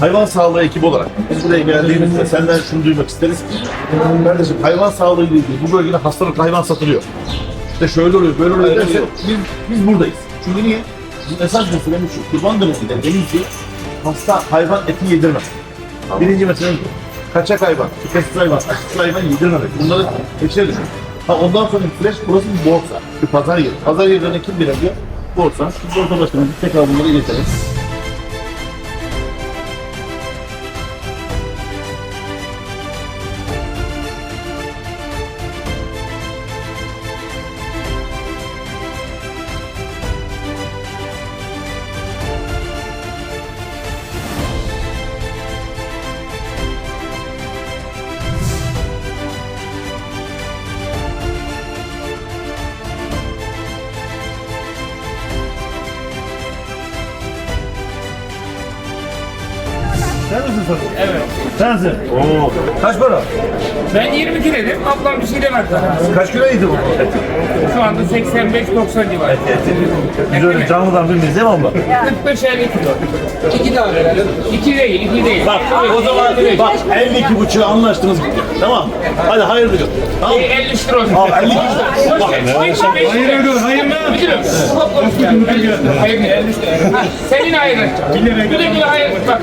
hayvan sağlığı ekibi olarak biz buraya geldiğimizde senden şunu duymak isteriz. Kardeşim hayvan sağlığı ile ilgili bu bölgede hastalıklı hayvan satılıyor. İşte şöyle oluyor, böyle oluyor derse biz, biz buradayız. Çünkü niye? Bizim esas meselemiz şu, kurban döneminde demin ki hasta hayvan eti yedirmek. Birinci meselemiz bu. Kaçak hayvan, tüketici hayvan, açıkçı hayvan yedirmemek. Bunları hepsine düşün. Ha ondan sonra süreç burası bir borsa, bir pazar yeri. Pazar yerlerine kim belirliyor? Borsa. Biz borsa başkanımız tekrar bunları iletelim. Sen misin satın? Evet. Sensin. Oo. Kaç para? Ben 22 dedim, ablam bir şey demedi. Kaç kiloydu bu? Şu anda 85-90 civarı. Güzel canlıdan bilmeyiz değil mi abla? 45 50 kilo. İki daha verelim. İki değil, iki değil. Bak o zaman bak 52 buçuğu anlaştınız gitti. Tamam. Hadi hayırlı gör. Tamam. Ee, 50 lira olsun. Al 52 Bak. Hayır ödül, hayır mı? Müdürüm. Hayır, 50 lira. Ha, Senin hayırlı. Güle güle hayır. Bak.